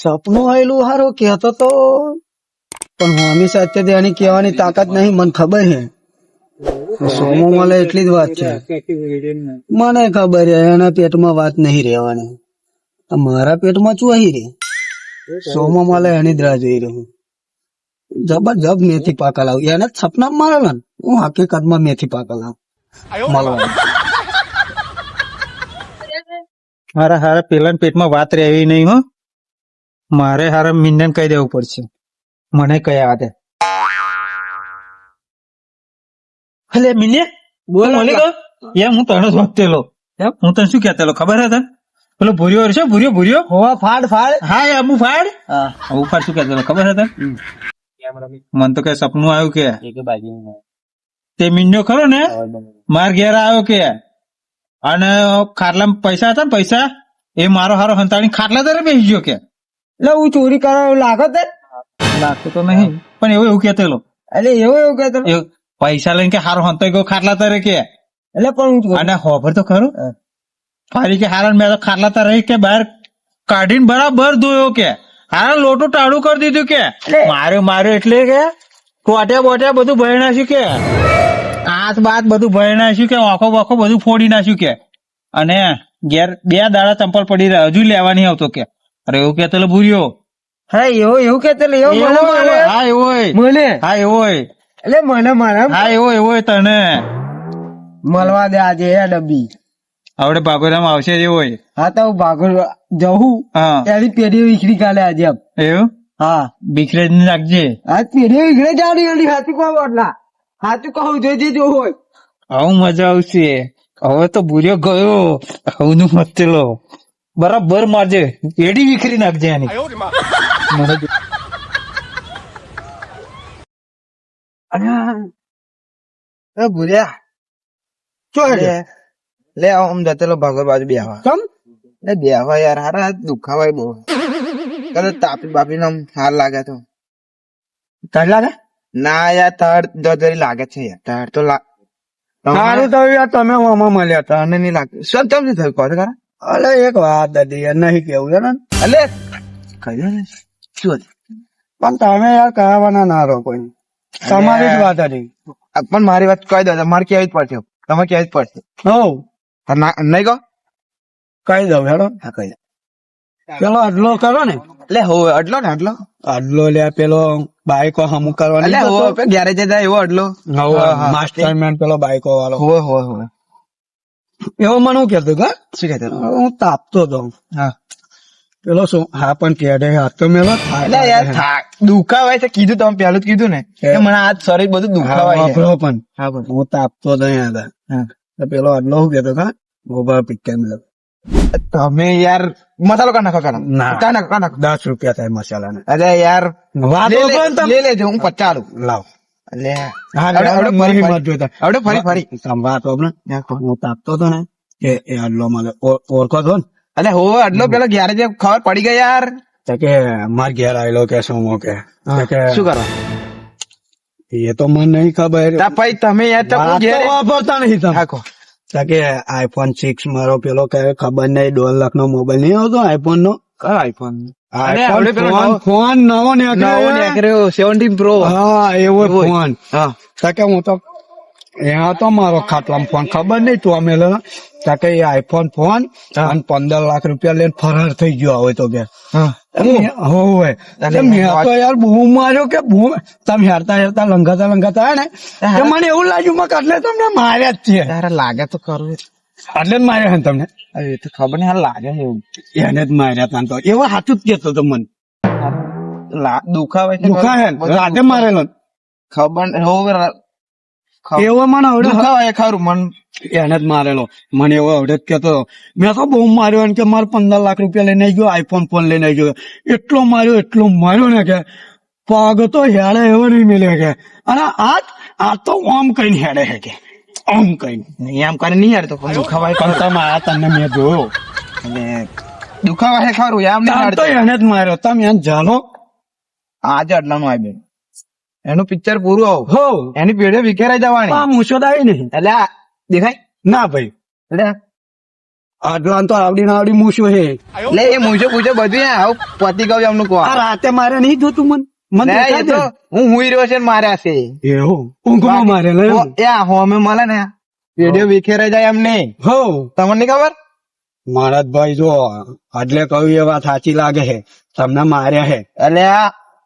સપનું આયેલું હારો કહેતો તો. પણ હું હંમેશા અત્યારે એની કહેવાની તાકાત નહીં મને ખબર છે. સોમો મળે એટલી જ વાત છે. મને ખબર છે એના પેટમાં વાત નહીં રહેવાની. મારા પેટમાં શું અહીં રે સોમો મળે એની જ રાહ જોઈ રહ્યો જબરજબ મેથી પાકા લાવ. એને જ સપના મારેલા ને. હું હકીકતમાં મેથી પાકા લાવ. મળવાનું. મારા હારા પેલા પેટમાં વાત રહેવી નહીં હો. મારે હારા મિન્નન કહી દેવું પડશે. મને કયા આદે હલે મિને બોલ મને કહો? એમ હું તને એમ? હું તને શું કહેતેલો? ખબર હતા પેલો ભૂર્યો છે ભૂર્યો ભૂર્યો હોવા ફાડ ફાડ. હા એ અમુ ફાડ. હા. અમુ ફાડ શું કહેતેલો? ખબર હતા મન તો કઈ સપનું આવ્યું કે. તે મિન્યો ખરો ને? માર ઘેર આવ્યો કે. અને ખાટલામાં પૈસા હતા ને પૈસા એ મારો હારો હંતાણી ખાટલા તારે બેસી ગયો કે. એટલે હું ચોરી કરવા લાગો તે? લાગતું તો નહીં પણ એવું એવું કેતેલો એટલે એવું એવું કેતો પૈસા લઈને કે હારો હંતો ગયો ખાટલા તરે કે? એટલે પણ હું અને હોભર તો ખરું? ફરી કે હારા મેં તો ખાટલા તરે કે બહાર કાઢીને બરાબર ધોયો કે? હારણ લોટું ટાળું કરી દીધું કે? માર્યો માર્યો એટલે કે ટોટ્યા બોટ્યા બધું ભરી નાખ્યું કે? હાથ બાત બધું ભરી નાખ્યું કે? આંખો બાખો બધું ફોડી નાખ્યું કે? અને ઘેર બે દાડા ચંપલ પડી રહ્યા હજુ લેવાની આવતો કે? અરે એવું કે તલે ભૂર્યો? હા એવો એવું કે તલે એવો મને મારે. હા એવો મને? હા એવો એટલે મને મારે હા એવો એવો તને. મળવા દે આજે એ ડબ્બી. આવડે બાબુરામ આવશે જ હોય. હા તો હું ભાગોળ જવું. હા. એની પેઢી વિખરી કાલે આજે એવું? હા. બીકરે જ રાખજે આજ પેઢી વિખરે જાણી એની હાથું કહો એટલા હાથું કહું જોઈ જે જો હોય. આવું મજા આવશે. હવે તો ભૂર્યો ગયો. હવે નું મતેલો બરાબર મારજે. એડી વિખરી નાખજે એની મને ચો લે. લે આમ જતેલો ભાગર બાજુ બેહવા. કમ? એ બેહવા યાર હારા દુખાવાય બહુ. કદાચ તાપી બાપી આમ હાર લાગે તો. ને ના યાર તડ દરી લાગે છે યાર તડ તો લા સારું તો યાર તમે આમાં મળ્યા હતા. અને નહીં લાગતું શું તમને થયું? કહો ખરા. અલે એક વાત હતી નહીં કેવું યાર અલે! કહ્યું ને. શું પણ તમે યાર કહેવાના ના રહો કોઈ. તમારી જ વાત હતી. પણ મારી વાત કહી દો તમારે કેવી જ પડશે. તમે કેવી જ પડશે. હો નહીં કહો? કહી દઉં હેડો. હા કહી દો. પેલો અડલો કરો ને. એટલે હો અડલો ને અડલો અડલો લે પેલો બાઈકો હમ કરવાની એટલે હો ગેરેજ જાય એવો અડલો હા. માસ્ટરમેન પેલો બાઈકો વાળો. હોય હોય હોય એવો મને હું? કેતો કા શું હું તાપતો હતો. હા. પેલો શું? હા પણ કેડે હાથ તો મેલો થાય. દુખાવાય છે કીધું તમે પેલું જ કીધું ને. કે મને આ શરીર બધું દુખાવાય છે. પણ. હા પણ. હું તાપતો હતો અહીંયા હા. પેલો આટલો શું કેતો કા મોબાઈલ પિક્ચર મેલો. તમે યાર મસાલો કા નાખો કાઢો ના. કા નાખો કા નાખો. દસ રૂપિયા થાય મસાલા ને અરે યાર વાત લે લેજો હું પચાડું લાવ. એટલે આવડે- આવડે ફરી- મત જોતા. આવડે ફરી ફરી. તમે વાત વગર હું તાપતો હતો ને એ એ અડલો મને ઓળખો છો ને? એટલે હો આટલો પેલો ઘેર જે ખબર પડી ગઈ યાર. તો કે માર ઘેર આવેલો કે શું કે? શું કરો? એ તો મને નહીં ખબર. પછી તમે વાપરતા નહીં તમે. કે આઈફોન સિક્સ મારો પેલો કે ખબર નહીં દોઢ લાખ નો મોબાઈલ નહીં આવતો આઈફોન નો? કયો આઈફોન અરે, આઈફોન ફોન? નવો- નીકળ્યો નવો છે. નીકળ્યો સેવન્ટીન પ્રો હા એવો એવો. ફોન. હા. હું તો ત્યાં તો મારો ખાટલામાં ફોન ખબર નહીં તું અમે તો કે એ આઈફોન ફોન અને પંદર લાખ રૂપિયા લઈને ફરાર થઈ ગયો હવે તો કે. હોવે મેં તો યાર બૂમ માર્યો કે બૂમ તમે હેરતા હેરતા લંઘાતા લંઘાતા હે ને. મને એવું લાગ્યું મેં કે એટલે તમને માર્યા જ છે. લાગે તો ખરું એટલે જ માર્યા હે તમને? એ તો ખબર નહીં હાલ લાગે છે એવું. એને જ માર્યા તા તો. એવો સાચું જ કેતો તો મને. દુખાવે છે દુખા હે ને? બધું. રાતે મારેલો. ખબર ન- હો એવો મને આવડે દુખાવે ખરું મન. એને જ મારેલો. મને એવો આવડે જ કેતો મેં તો બહુ માર્યો કે મારે પંદર લાખ રૂપિયા લઈને ગયો આઈફોન ફોન લઈને ગયો. એટલો માર્યો એટલો માર્યો ને કે પગ તો હેડે એવો નહીં મેલ્યો કે. અને આ આ તો આમ કઈ હેડે હે કે. આમ કઈ આમ કરે નહીં યાર તો પણ દુખાવાય પણ ખરું તમે આ તને મેં જોયો. અને દુખાવાય ખરું આમ નહીં તો એને જ માર્યો. તમે એને જાણો. આજે આટલાનું આવી એનું પિક્ચર પૂરું આવું. હો. એની પેઢી વિખેરાઈ જવાની. આ મૂછો આવી નહીં. એટલે દેખાય? ના ભાઈ. એટલે આટલા તો આવડી ના આવડી મૂછું હે. એટલે એ મૂછો પૂછો બધું આવું પતિ ગયું એમનું કહો. રાતે મારે નહીં જોતું મન. મન હું હુઈ રહ્યો છે માર્યા છે. એવું ઊંઘમાં મારે એ હોમે મળે ને. રેડિયો વિખેરાઈ જાય એમ નહીં. હો. તમને ખબર? મહારાજ ભાઈ જો એટલે કહ્યું એ વાત સાચી લાગે છે. તમને માર્યા છે. એટલે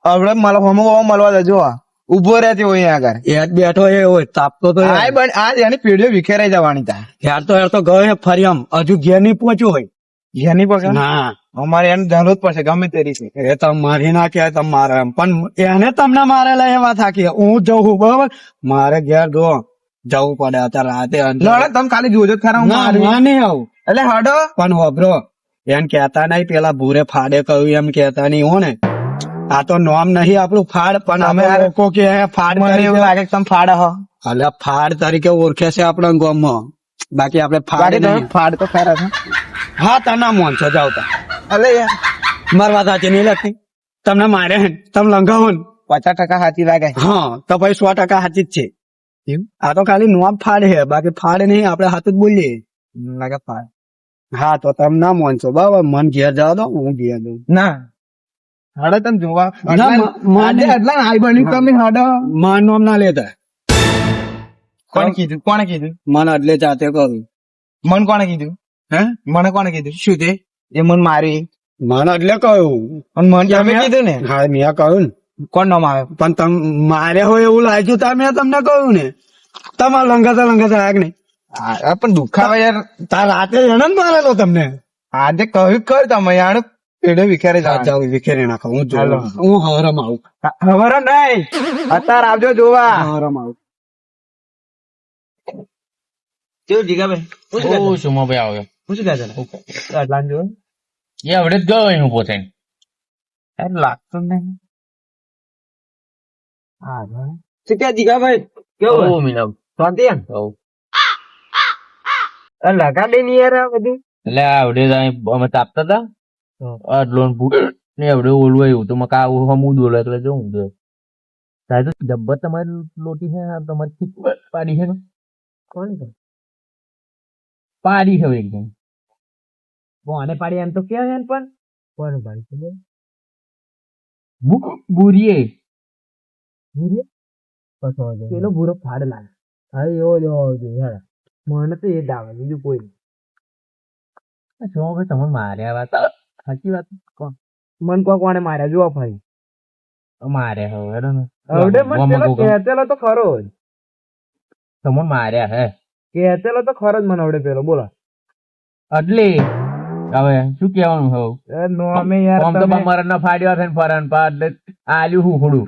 હવે હોમે મળવા જજો. ઊભો રહે હોય આગળ. એ બેઠો એ હોય તાપતો તો આ બન આ એની પેઢીઓ વિખેરાઈ જવાની તા. યાર તો યાર તો ગયો ફરી આમ. હજુ ઘેર નહીં પહોંચ્યો હોય. જેની પકડ ના. અમારે એનું જરૂર પડશે ગમે તે રીતે. એ તો મારી નાખ્યા તમે મારે એમ. પણ એને તમને મારે લઈ એવા થાકી. હું જઉં છું બરોબર? મારે ઘેર જો જવું પડે અત્યારે રાતે. લડે તમે ખાલી જોજો ખરા હું ના નહીં આવું. એટલે હડો. પણ હોભરો એમ કેતા નહીં પેલા ભૂરે ફાડે કહ્યું એમ કેતા નહીં હો ને. આ તો નોમ નહીં આપણું ફાડ પણ અમે લોકો કે ફાડ મને એવું લાગે તમે ફાડ હો. એટલે ફાડ તરીકે ઓળખે છે આપણા ગામમાં. બાકી આપણે ફાડ ફાડ તો ખરા હા તના મોન છો જાવતા અલે યાર. મારી વાત સાચી નહીં લાગતી. તમને મારે હે તમે લંઘાવો ને. પચાસ ટકા સાચી લાગે. હા તો ભાઈ સો ટકા સાચી જ છે. આ તો ખાલી નોમ ફાડે હે બાકી ફાડે નહીં આપણે હાથ જ બોલીએ. લાગે ફાડ. હા તો તમે ના મોનશો બરાબર. મન ઘેર જાવ દો હું ઘેર દઉં ના. હાડે તમે જોવા મને- એટલા હાઈ બની તમે હડો. માર નોમ ના લેતા. કોણે કીધું? કોણે કીધું? મન એટલે જાતે કહ્યું. મન કોણે કીધું? હે? મને કોને કીધું? શું તે? એ મન મારી. મન એટલે કહ્યું. પણ મન તમે કીધું ને? હા મેં કહ્યું ને. કોણ નામ આવે? પણ તમે મારે હોય એવું લાગ્યું તા મેં તમને કહ્યું ને. તમારે લંગાતા લંગાતા લાગ નહીં. પણ દુખાવા યાર. તાર રાતે એને જ મારેલો તમને. આજે કહ્યું કર તમે યાર. પેડે વિખેરે જાવ વિખેરે નાખો. હું હાલો. હું હરમ આવું. હવે નહીં. અત્યારે આવજો જોવા. હરમ આવું. કેવું જીગાભાઈ? શું સુમાભાઈ આવ્યો શું કહેતા અટલા જો એ આવડે જ ગયો એનું પોતે. યાર લાગતું નહીં. હા શું કે જીગાભાઈ કેવું મિલાવ શાંતિ એમ? ઓ લગા દે ની યાર આ બધું? એટલે આવડે અમે તાપતા હતા. આ લોન ફૂટ ને આવડે ઓલું આવ્યું તો મકા આવું હમું દોલો એટલે હું છે. સાહેબ જબ્બર તમારી લોટી છે તમારી પાડી છે કોણ પાડી છે હવે એકદમ કોને પાડી એમ તો કેવાય એમ પણ. કોણ પાડી છે બુ- બુરીએ. પેલો બુરો ફાડ લાગે હા એવો જ હોવો જોઈએ મને તો એ જ આવે બીજું કોઈ નહીં. સુમાભાઈ તમે માર્યા વાત? સાચી વાત. મન કો કોણે માર્યા જુઓ ફરી. માર્યા હવે હવે પેલો કહેતેલો તો ખરો જ. તમે માર્યા હે. કહેતેલો તો ખરો જ મને આવડે પેલો બોલો. એટલે હવે શું કેવાનું હવે? નો અમે યાર આમ તો બમરન નો ફાડ્યો છે ને ફરન પા એટલે આલ્યું હું ખોડું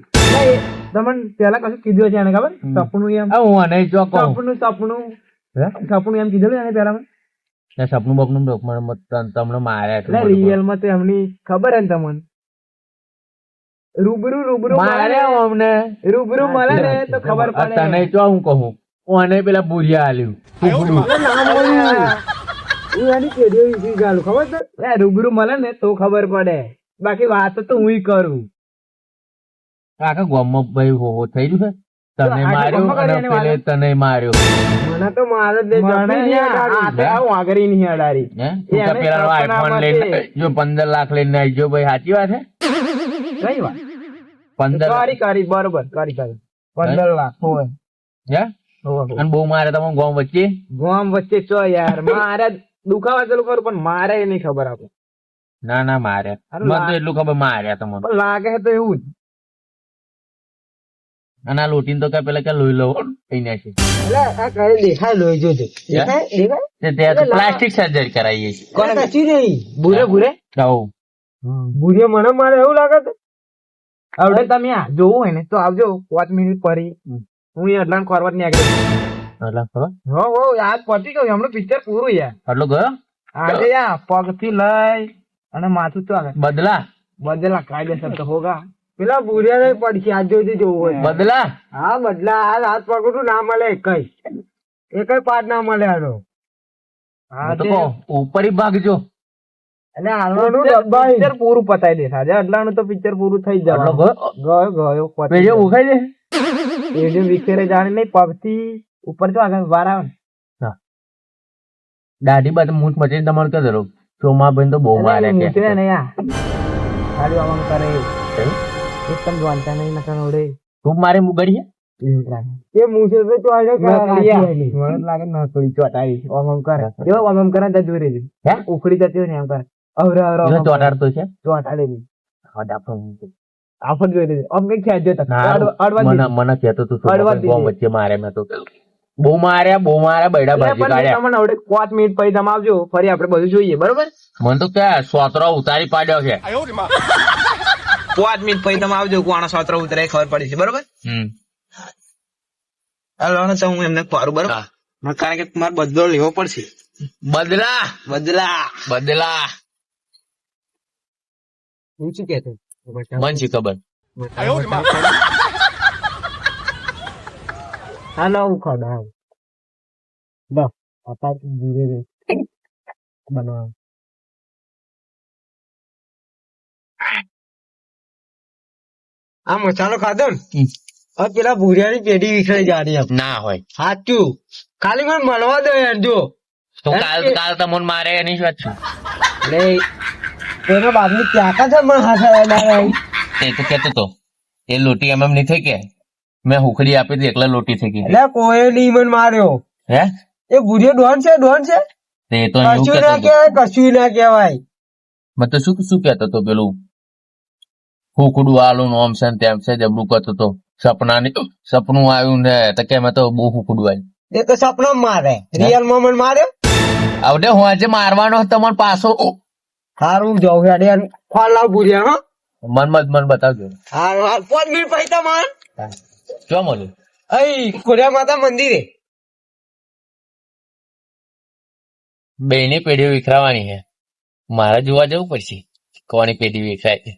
તમને પેલા કશું કીધું છે એને ખબર? સપનું એમ. હું અને જો કહું. સપનું સપનું. સપનું એમ કીધું એને પેલા ને સપનું બપનું મત તમને માર્યા એટલે. રિયલમાં તો એમની ખબર હે ને તમને. રૂબરૂ રૂબરૂ મારે અમને. રૂબરૂ મળે ને તો ખબર પડે. તને જો હું કહું. ઓને પેલા બુરિયા આલ્યું. હું એની પેઢીઓ વિશે ચાલુ? ખબર છે? એ રૂબરૂ મળે ને તો ખબર પડે. બાકી વાત તો હું કરું. આખા ગામમાં ભાઈ હોવો થઈ રહ્યું છે? તને માર્યો અને પેલે તને માર્યો. મને તો મારે જ આવું આગળ નહીં અડારી હે? તું પેલા આઈફોન લઈને જો પંદર લાખ લઈને આવજો ભાઈ. સાચી વાત છે કઈ વાત? પંદર લાખ. કરી કરી બરોબર કરી કરી. પંદર લાખ હોય હે? અને બહુ મારે તમે ગોમ વચ્ચે? ગોમ વચ્ચે ચો યાર મારે દુખાવા ચાલુ કરું પણ મારે એ નહીં ખબર આપે ના ના મારે. મને તો એટલું ખબર માર્યા તમને. લાગે તો એવું જ. અને આ લોટીન તો પેલા કે લોહી લવો થઈ છે એટલે આ કઈ દેખાય લોહી જોજો. દેખાય? દેખાય? ત્યાં તો પ્લાસ્ટિક સર્જરી કરાવીએ છીએ. કોને કચી નહીં ભૂરે ભૂરે? આવું. ભૂરે મને મારે એવું લાગે છે. હવે તમે આ જોવું હોય ને તો આવજો. પાંચ મિનિટ પરી. હું એ અટલાન ખોરવતની આગળ. એટલે ખબર? હો હો યાદ પતી ગયું. હમણાં પિક્ચર પૂરું યાર આટલો ગયો? આજે યાર પગ લઈ અને માથું તો બદલા. બદલા કાયદેસર તો હોગા. પેલા ભૂરિયા ને પડશે આજ જોઈ જોવું હોય. બદલા? હા બદલા. હાલ હાથ પકડું ના મળે કઈ એ પાટ ના મળે હાલો. હા તો ઉપર ભાગજો એટલે હાલનું પિક્ચર પૂરું પતાવી દે આજે અટલાનું તો પિક્ચર પૂરું થઈ જાય જવાનું ગયો? ગયો પેજો ઉખાઈ દે એ જે વિખેરે જાણે નહીં પગથી ઉપર જો આગળ વાર આવે ને? દાઢી બાદ મૂઠ મચીને તમારે કહી ચોમા ભાઈ તો બહુ મારે કે મૂકે ને યાર. ખાલી આમ કરે એકદમ જાણતા નહીં નકર ઓડે. ખૂબ મારે મુગડી એ મૂછે તો ચોડે મને લાગે ન થોડી ચોટાડી. ઓમ ઓમ કરે. જો ઓમ ઓમ કરે તો જોઈ હે? ઉખડી જતી હોય ને એમ કરે. અવરે અવરે તો. ચોટાડતો છે? ચોટાડે નહીં. હા, ડાફો. આફત જોઈ રહેજો આમ કઈ તક અડવા મને. મને કહેતો તું અડવા બહુ દીધી. વચ્ચે મારે મેં તો બહુ માર્યા બહુ માર્યા બૈડા ભાજી કાઢ્યા. તમને આવડે 5 મિનિટ પછી તમે આવજો ફરી આપણે બધું જોઈએ બરોબર? મને તો કે સોતરો ઉતારી પાડ્યો છે. પાંચ મિનિટ પછી તમે આવજો કોણ સોતરો ઉતરે ખબર પડી છે બરોબર? હમ. હાલો તો હું એમને પારું બરોબર? કારણ કે તમારે બદલો લેવો પડશે. બદલા. બદલા. બદલા. હું શું કહેતો મન છે ખબર? હાલો હું ખડા બસ પપ્પા ધીરે ધીરે બનાવ આ મસાલો ખાધો ને પેલા ભૂરિયાની પેઢી વિખરાઈ જાડી ના હોય. સાચું. ખાલી મને મળવા દો યાર જો. તો કાલ કાલ તમને મારે એની વાત છે. એટલે એનો બાપની ત્યાકા છે મને હાથા એ તો કેતો તો. એ લોટી એમ એમ નહીં થઈ કે. મેં હુખડી આપી હતી એકલા લોટી થઈ ગઈ એટલે કોઈ નહીં માર્યો. હે? એ ભૂરિયો ડોન છે ડોન છે? તે તો કશું ના કહેવાય કશું ના કહેવાય. મત તો શું શું કહેતો તો પેલું? હુકડું આલું ને ઓમ છે તેમ છે જબરું કરતો તો સપનાની સપનું આવ્યું ને તો કે મેં તો બહુ હુકડું આવ્યું. એ તો સપનો મારે. રિયલ મોમેન્ટ મને માર્યો? આવડે હું આજે મારવાનો તમારો પાછો હારું જાઉં હેડે ફોન લાવ ભૂરિયા હા. મન મત મન બતાવજો. હારું હાલ પાંચ મિનિટ પછી તમારે. જો મળ્યું? અહી ખોડિયા માતા મંદિરે બેની પેઢીઓ વિખરાવાની છે મારે જોવા જવું પડશે કોની પેઢી વિખરાય છે.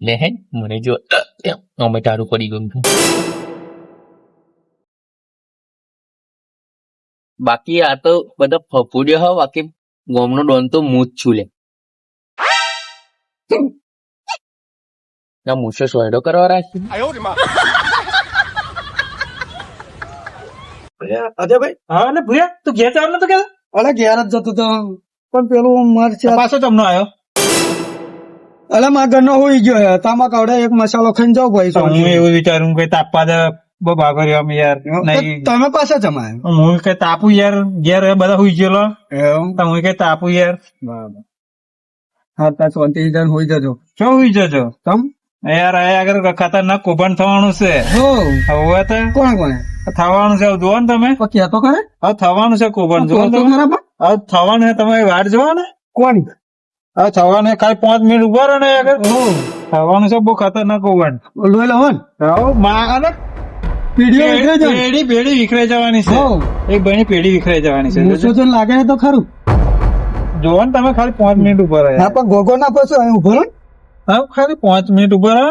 લે હે, મને જો અમે તારું પડી ગયું બાકી આ તો બધા ફફુડ્યો હો, બાકી ગોમનો ડોન તો હું છું લે. ના મૂછો સોયડો કરવા રાખી અજયભાઈ? હા ને ભૂયા તું ઘેર ચાલ નતો કે? અલે ઘેર જ જતો તો. પણ પેલું છે પાછો તમને આવ્યો અલે મારા ઘરનો હોઈ ગયો હે તામા કવડે એક મસાલો ખાઈને જાવ ભાઈ તો હું એવું વિચારું કે તાપવા દે ભાગો રહ્યો અમે યાર. નહીં. તમે પાછા જમાય હું કે તાપુ યાર ઘેર એ બધા હોઈ ગયેલો. તો હું કે તાપુ યાર. બરાબર. હા તા શાંતિ હોઈ જજો. શું હુઈ જજો? તમ? યાર આ આગળ ખતરનાક કૌભાંડ થવાનું છે. હો. હવે તો? કોણ કોને થવાનું છે જુઓ ને તમે. કહેતો ખરે? થવાનું છે કૌભાંડ જુઓ તમે. થવાનું છે તમે વાર જોવો ને. કોની હા થવાનું ખાલી પાંચ મિનિટ ઊભા રહો ને આગળ. હો. થવાનું છે બહુ ખતરનાક કૌભાંડ લોહી લવન હવે માં પેઢી પેઢી વિખરાઈ જવાની છે. હો. એક ભાઈ પેઢી વિખરાઈ જવાની છે તો લાગે તો ખરું. જોવો ને તમે ખાલી પાંચ મિનિટ ઊભા હા રહ્યા પણ ગોગો ના પછો ઊભો રહો ને. હા ખાલી પાંચ મિનિટ ઊભા રહો.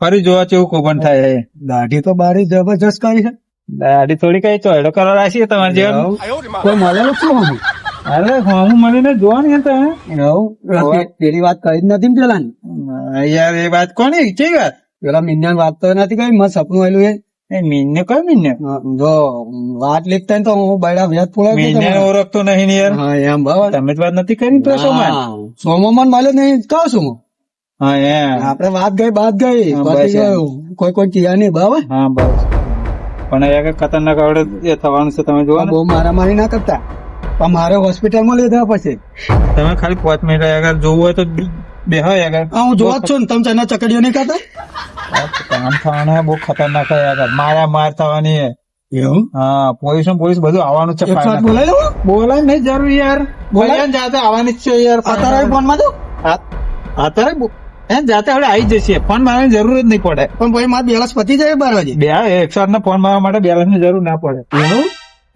ફરી જોવા કેવું કોપન થાય છે. દાઢી તો બારી જબરજસ્ત કરી છે. દાઢી થોડી કઈ ચોયડો કરવા રાખી તમારે જેવું. કોઈ મળે શું અરે હું મળીને જોવો ને તમે. પેલી વાત કરી જ નથી પેલા યાર એ વાત કોની? કઈ વાત? પેલા મિન્યાન વાત તો નથી કઈ મસ્ત સપનું આવેલું એ એ મીને કઈ મીને જો વાત લીખતા ને તો હું બૈડા વ્યાજ પુરાવી દઉં ઓળખતો નહીં ને યાર. હા એમ બરાબર. તમે જ વાત નથી કરી તો શું માન? સોમોમાં મળે નહીં કહું છું હું. હા આપડે વાત ગઈ વાત ગઈ. હા, કોઈ કોઈ કિયા નહીં બરાબર? હા બસ. પણ એ ખતરનાક આવડે એ થવાનું છે તમે જોવો બહુ મારામારી ના કરતા. પણ મારે હોસ્પિટલમાં લીધા પછી. તમે ખાલી પાંચ મિનિટ આગળ જોવું હોય તો બેહો આગળ હા હું જોવા જ છું ને તમે ચાઇના ચકડીઓ નહીં કરતા કામ થવાનું બહુ ખતરનાક આગળ મારા માર થવાની. એવું? હા પોલીસ પોલીસ બધું આવવાનું છે બોલાય લઉં બોલાય નહીં જરૂર યાર. બોલાય? જાતે આવવાની જ છે યાર અત્યારે ફોનમાં દઉં અત્યારે એમ જાતે હવે આવી જશે. ફોન મારવાની જરૂર જ નહીં પડે. પણ ભાઈ મારે બેલેન્સ પતી જાય બાર વાગે? બે એકસો ના ફોન મારવા માટે બેલેન્સની જરૂર ના પડે. એનું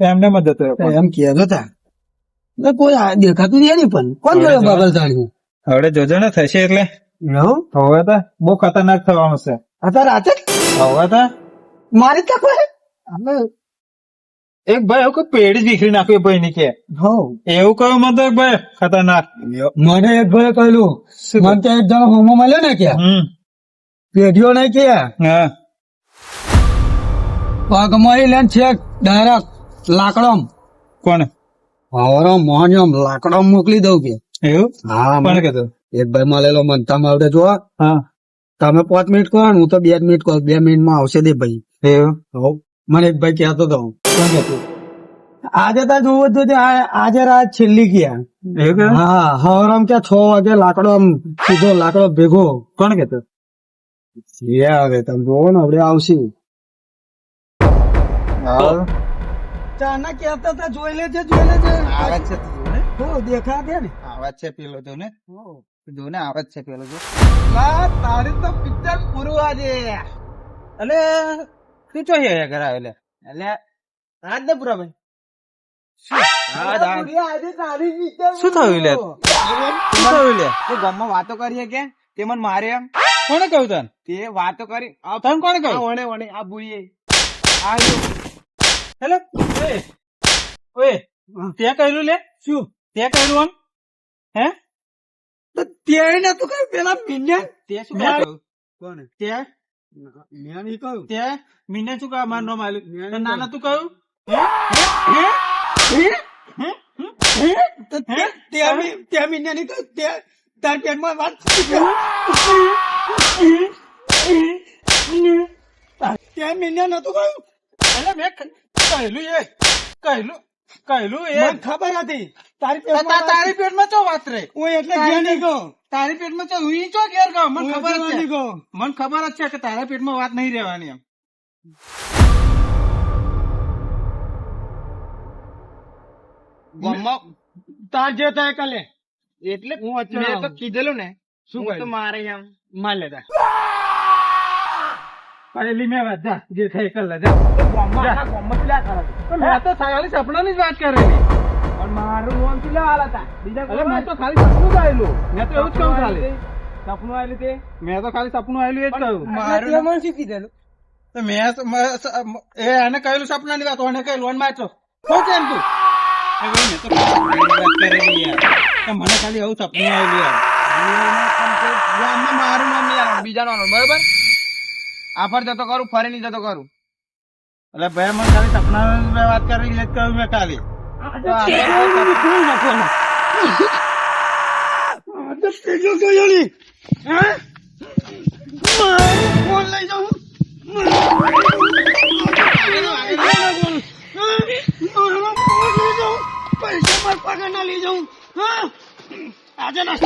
એમને મદદ એમ કહેતો હતા એટલે કોઈ દેખાતું નહીં પણ. કોણ જોયો જોયું જો. બાબલ સાડી હવે જોજો ને થશે એટલે. હવે તો બહુ ખતરનાક થવાનું છે. અત્યારે રાતે હવે તો મારી તક હોય? એક ભાઈ એવું પેઢી પેડી વિખરી નાખ્યું ભાઈ ની કે. હો એવું કહ્યું મને એક ભાઈ ખતરનાક. મને એક ભાઈ કહ્યું મને ત્યાં એક જણો હોમો મળ્યો ને કે પેઢીઓ નહીં કે. હા. પગમાં લેન છે ડાયરેક્ટ લાકડમ. કોને? હવરો મોહન લાકડમ મોકલી દઉં કે. એવું? હા મને કીધું? એક ભાઈ મળેલો મને તમે આવડે જો હા. તમે પાંચ મિનિટ કહો ને હું તો બે મિનિટ કહો બે મિનિટમાં આવશે દે ભાઈ. એવું? હો. મને એક ભાઈ કહેતો હતો આજે તા જોવું જ આજે રાત છેલ્લી ગયા? હા હવરામ ક્યાં છ વાગે લાકડો આમ સીધો લાકડો ભેગો. કોણ કેતો એ હવે તમે જોવો ને હવે આવશે. કહેતા જોઈ લેજે જોઈ લેજે. આવે છે તું જો દેખા દે ને. આવે છે પેલો જો ને જો ને આવે છે પેલો જો. તારી તો પિક્ચર પૂરું આજે. એટલે શું છો હે ઘર આવેલે. એટલે આજ ને પૂરા ભાઈ. શું? થયું લે? શું થયું લે? તે ગામમાં વાતો કરીએ કે? તે મને મારે એમ. કોણે કહ્યું તને? તે વાતો કરી તને કોણે કહ્યું? વણે વણે આ બુઈએ આ. એટલે ઓય ઓય તે કહ્યું લે? શું? તે કહ્યું આમ? હે? તો ત્યાં તું કઈ પેલા મિન્યા તે શું કહ્યું? કોને તે? મેં નહીં કહ્યું. તે? શું કહ્યું? માર નો માલ્યું મેં તને નહીં નાના તું કહ્યું. તો તે- કહેલું એ ખબર હતી તારી પેટ પેટમાં તારી પેટમાં ચો વાત રે હું એટલે ઘેર નહીં તારી પેટમાં ચો હું ચો ઘેર કહું મને ખબર જ છે. મને ખબર જ છે કે તારા પેટમાં વાત નહીં રહેવાની એમ. ગામમાં તાર જે થાય કલે. એટલે હું મેં તો કીધેલું ને. શું તો કહ્યું? મારે એમ. માર લેતા પહેલી મેં વાત જા જે થાય કલે જા. ગામમાં ગામમાં પેલા કરે પણ મેં તો ખાલી સપનાની જ વાત કરેલી. પણ મારું નામ પેલા હાલ હતા? બીજા કોઈ મેં તો ખાલી સપનું જ આવેલું. મેં તો એવું જ કહું ખાલી. સપનું આવેલું તે? મેં તો ખાલી સપનું આવેલું એ જ કહ્યું મારું તે શું કીધેલું? તો મેં તો- એ એને કહેલું સપનાની વાત એને કહેલું અને માચો શું છે તું? મેં તો કરેલી યાર મને ખાલી આવું સપનું આવેલું યાર મારું નામ નહીં બીજાનું બરોબર આફર જતો કરું ફરી નહીં જતો કરું એટલે ભાઈ મને ખાલી સપનાની વાત કરી એ જ કહ્યું મેં ખાલી ફોન લઈ જાઉં. પગે ના લઈ જાઉં. આજે ના